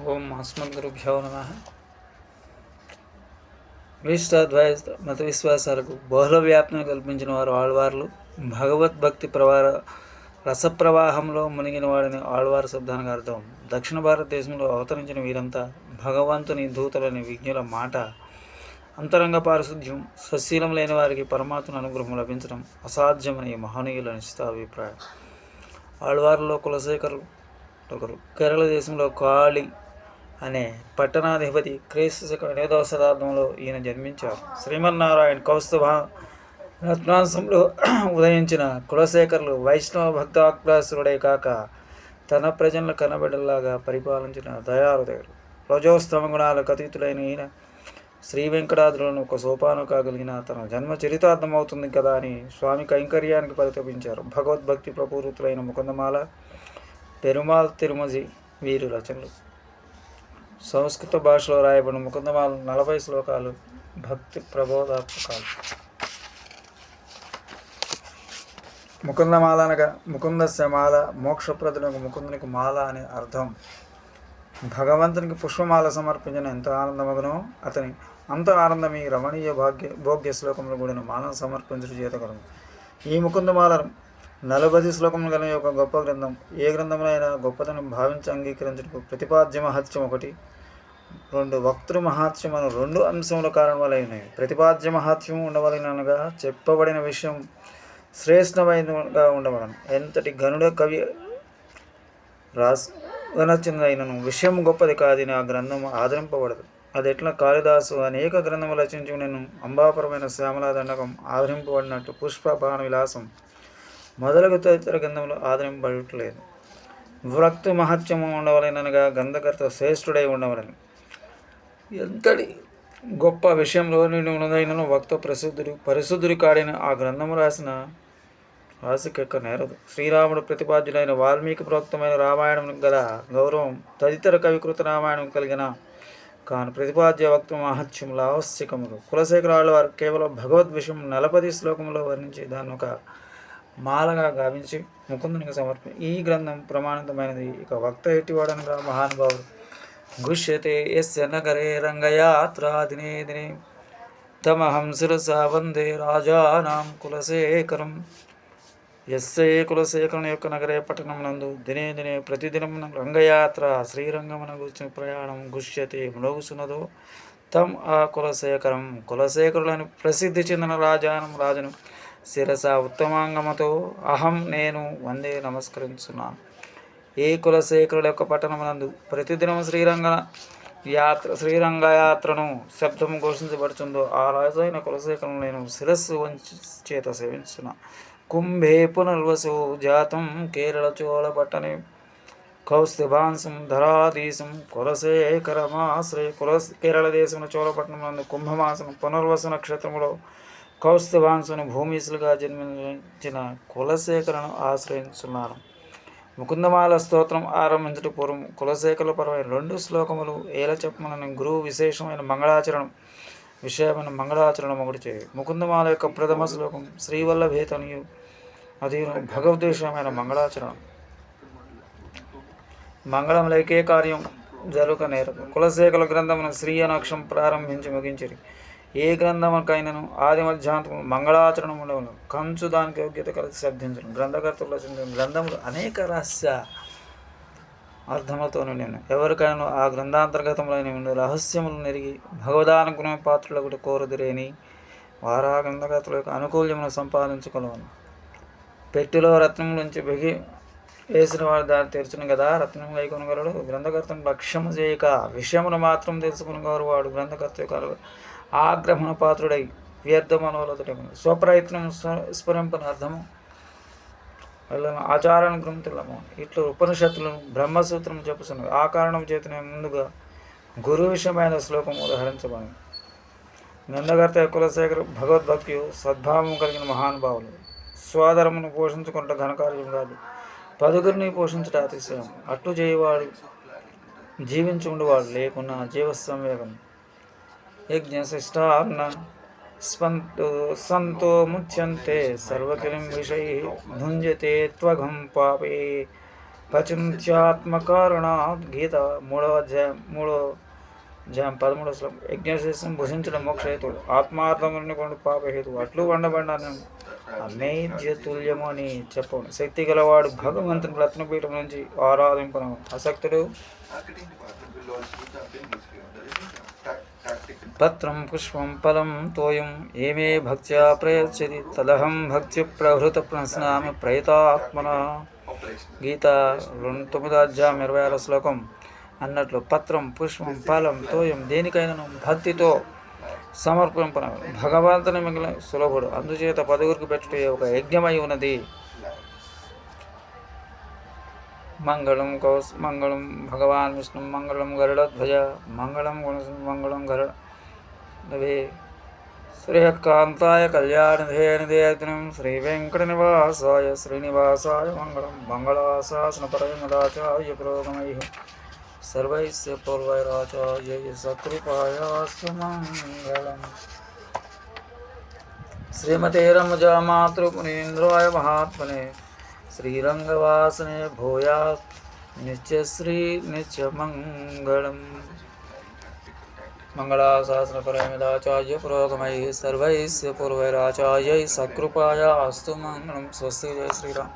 ఓం అస్మద్గురుభ్యో నమ. విశిష్టాద్వయ మత విశ్వాసాలకు బహుళ వ్యాప్తిని కల్పించిన వారు ఆళ్వార్లు. భగవద్భక్తి ప్రవార రసప్రవాహంలో మునిగిన వాడిని ఆళ్వారు శబ్దానికి అర్థం. దక్షిణ భారతదేశంలో అవతరించిన వీరంతా భగవంతుని దూతలని విజ్ఞుల మాట. అంతరంగ పారిశుద్ధ్యం సశీలం లేని వారికి పరమాత్మ అనుగ్రహం లభించడం అసాధ్యమని మహనీయుల నిశ్చిత అభిప్రాయం ఆళ్వార్లో ఒకరు కేరళ దేశంలో కాళి అనే పట్టణాధిపతి క్రీస్తు శకం ఎనిమిదవ శతాబ్దంలో ఈయన జన్మించారు. శ్రీమన్నారాయణ కౌస్తుభ రత్నాంశంలో ఉదయించిన కులశేఖరులు వైష్ణవ భక్తాక్లాసురుడే కాక తన ప్రజలను కనబడేలాగా పరిపాలించిన దయాహృదయుడు రజోస్తమ గుణాలకు అతీతులైన ఈయన శ్రీ వెంకటాద్రులను ఒక సోపాను కాగలిగిన తన జన్మ చరితార్థమవుతుంది కదా అని స్వామి కైంకర్యానికి పరితపించారు. భగవద్భక్తి ప్రపూరితులైన ముకుందమాల పెరుమాల్ తిరుమజి వీరి రచనలు. సంస్కృత భాషలో రాయబడిన ముకుందమాల నలభై శ్లోకాలు భక్తి ప్రబోధాత్మకాలు. ముకుందమాల అనగా ముకుందస్య మాల మోక్షప్రదులకు ముకుందునికి మాల అనే అర్థం. భగవంతునికి పుష్పమాల సమర్పించిన ఎంత ఆనందమగునో అతని అంత ఆనందం ఈ రమణీయ భాగ్య భోగ్య శ్లోకంలో కూడిన మాలను సమర్పించడం చేతగలము ఈ ముకుందమాల నలభై శ్లోకములు గల ఒక గొప్ప గ్రంథం ఏ గ్రంథములైనా గొప్పతనం భావించి అంగీకరించుటకు ప్రతిపాద్య మహత్యం ఒకటి రెండు వక్తృ మహాత్యం అను రెండు అంశముల కారణం వల్ల ఉన్నాయి ప్రతిపాద్య మహాత్యం ఉండవలనగా చెప్పబడిన విషయం శ్రేష్టమైనగా ఉండవలను. ఎంతటి గనుడ కవి రాసినచినదైనను విషయం గొప్పది కాదని ఆ గ్రంథం ఆదరింపబడదు. అది ఎట్లా? కాళిదాసు అనేక గ్రంథములు రచించుకునేను అంబాపరమైన శ్యామలా దండకం ఆదరింపబడినట్టు పుష్ప బాణ విలాసం మొదలగు తదితర గంధములు ఆదరింపబడట్లేదు. వ్రక్తు మహత్యము ఉండవలనగా గంధకర్త శ్రేష్ఠుడై ఉండవలని. ఎంతటి గొప్ప విషయంలో నేను ఉన్నదైనను వక్త ప్రసిద్ధుడు పరిశుద్ధుడు కాడిన ఆ గ్రంథము రాసిన రాసికెక్క నేరదు. శ్రీరాముడు ప్రతిపాద్యులైన వాల్మీకి ప్రోక్తమైన రామాయణం గల గౌరవం తదితర కవికృత రామాయణం కలిగిన కాను ప్రతిపాద్య వక్త మహత్యములు ఆవశ్యకములు. కులశేఖరాలు వారు కేవలం భగవద్ విషయం నలపది శ్లోకంలో వర్ణించి దాన్ని ఒక మాలగా గావించి ముకుందునికి సమర్పి. ఈ గ్రంథం ప్రమాణితమైనది. ఇక వక్త ఎట్టివాడనగా మహానుభావుడు గుష్యతే ఎస్య నగరే రంగయాత్ర దినే దినే తమహం శిరసా వందే రాజానాం కులశేఖరం ఎస్ఏ కులశేఖరం యొక్క నగరే పట్టణం నందు దినే దినే ప్రతిదినం రంగయాత్ర శ్రీరంగమున కూర్చుని ప్రయాణం గుష్యతే మ్రోగుచున్నదో తం ఆ కులశేఖరం. కులశేఖరులని ప్రసిద్ధి చెందిన రాజానం రాజును శిరస ఉత్తమాంగమతో అహం నేను వందే నమస్కరించున్నాను. ఏ కులశేఖరుల యొక్క పట్టణమునందు ప్రతిదినం శ్రీరంగ యాత్ర శ్రీరంగ యాత్రను శబ్దము ఘోషించబడుతుందో ఆ రాజైన కులశేఖరం నేను శిరస్సు వంచి చేత సేవించున్నా కుంభే పునర్వసు జాతం కేరళ చోళ పట్టణే. కౌస్తుభాంసం ధరాధీశం కులశేఖరమాశ్రయ కుల కేరళ దేశమున చోళపట్నం నందు కుంభమాసం పునర్వసు నక్షత్రములో కౌస్తవాంశుని భూమిసులుగా జన్మించిన కులశేఖరను ఆశ్రయించున్నారు ముకుందమాల స్తోత్రం ఆరంభించట పూర్వం కులశేఖర పరమైన రెండు శ్లోకములు ఏల చెప్పమని గురువు విశేషమైన మంగళాచరణం విషయమైన మంగళాచరణం ఒకటి చేయి. ముకుందమాల యొక్క ప్రథమ శ్లోకం శ్రీవల్లభేతనియు అది భగవద్దేశమైన మంగళాచరణం. మంగళం లేకే కార్యం జరుగ నేరదు కులశేఖల గ్రంథమును శ్రీ అనక్షం ప్రారంభించి ముగించిరి. ఏ గ్రంథముకైనను ఆది మధ్యాంతం మంగళాచరణం ఉండవలను కంచు దానికి యోగ్యత కలిసి శబ్దించడం గ్రంథకర్తలు రచించిన గ్రంథములు అనేక రహస్య అర్థములతో నేను ఎవరికైనా ఆ గ్రంథాంతర్గతములైన రహస్యములు నెరిగి భగవదానుగుణ కూడా కోరుదిరేని వారా గ్రంథకర్తల యొక్క అనుకూల్యమును సంపాదించుకోలేను పెట్టిలో రత్నం నుంచి బిగి వేసిన వాడు దాన్ని తెరుచును కదా రత్నం కొనగలడు గ్రంథకర్తను లక్ష్యము చేయక విషయమును మాత్రం తెలుసుకునగలరు వాడు. గ్రంథకర్త యొక్క ఆగ్రహణ పాత్రుడై వ్యర్థ స్వప్రయత్నం స్ఫురింపని అర్థము వాళ్ళను ఆచారాన్ని గ్రంథులము ఇట్లు ఉపనిషత్తులను బ్రహ్మసూత్రం చెప్పుతున్నది ఆ కారణం చేతనే ముందుగా గురు విషయమైన శ్లోకం ఉదహరించబడి నిందగర్త కులశేఖర్ భగవద్భక్తి సద్భావం కలిగిన మహానుభావులు. స్వాధరమును పోషించుకుంటే ఘనకార్యం కాదు. పదుగురిని పోషించట అతిశయం. అట్లు చేయవాడు జీవించి ఉండేవాడు లేకున్నా జీవ సంవేగం యజ్ఞశిష్టాన్న స్పంతో సంతో ముచ్యంతే సర్వకిలం విషయ భుంజతే త్వఘం పాపే పచింత్యాత్మకారణాత్ గీత మూడవ అధ్యాయం మూడో అధ్యాయం పదమూడో శ్లోకం యజ్ఞశేషం భుజించడం మోక్షహేతుడు ఆత్మార్థముని కొండు పాపహేతు అట్లు వండబడ్డాను। అమేధ్యతుల్యము అని చెప్పడం శక్తి గలవాడు భగవంతుని రత్నపీఠం నుంచి ఆరాధింపను। అసక్తుడు పత్రం పుష్పం ఫలం తోయం. ఏమే భక్త్యా ప్రయచ్చతి? తదహం భక్తి ప్రహృత ప్రశ్నామి ప్రయతాత్మన. గీత రెండు తొమ్మిదో అధ్యాయం ఇరవై ఆరో శ్లోకం. అన్నట్లు పత్రం పుష్పం ఫలం తోయం దేనికైనా భక్తితో సమర్పింపన భగవంతుని మిగిలిన సులభుడు. అందుచేత పదుగురికి పెట్టుట ఒక యజ్ఞమై ఉన్నది. मङ्गलं कौस् मङ्गलं भगवान् विष्णुं मङ्गलं गरुडध्वज मङ्गलं गुणसं मङ्गलं निधेन श्री वेंकट निवासाय श्रीनिवासाय मङ्गलं मङ्गलाशासनपरविमलाचार्य पुरोगमैः। सर्वैस्य पूर्वैराचार्य सकृपायास्वमङ्गलम् श्रीमती रमजा मातृपुनीन्द्राय महात्मने श्रीरङ्गवासने भूयात् नित्यश्रीनित्यमङ्गलम् मङ्गलाशासनपरमिदाचार्य पुरोगमैः सर्वैः पूर्वैराचार्यैः सकृपाया अस्तु मङ्गलं स्वस्ति जय श्रीराम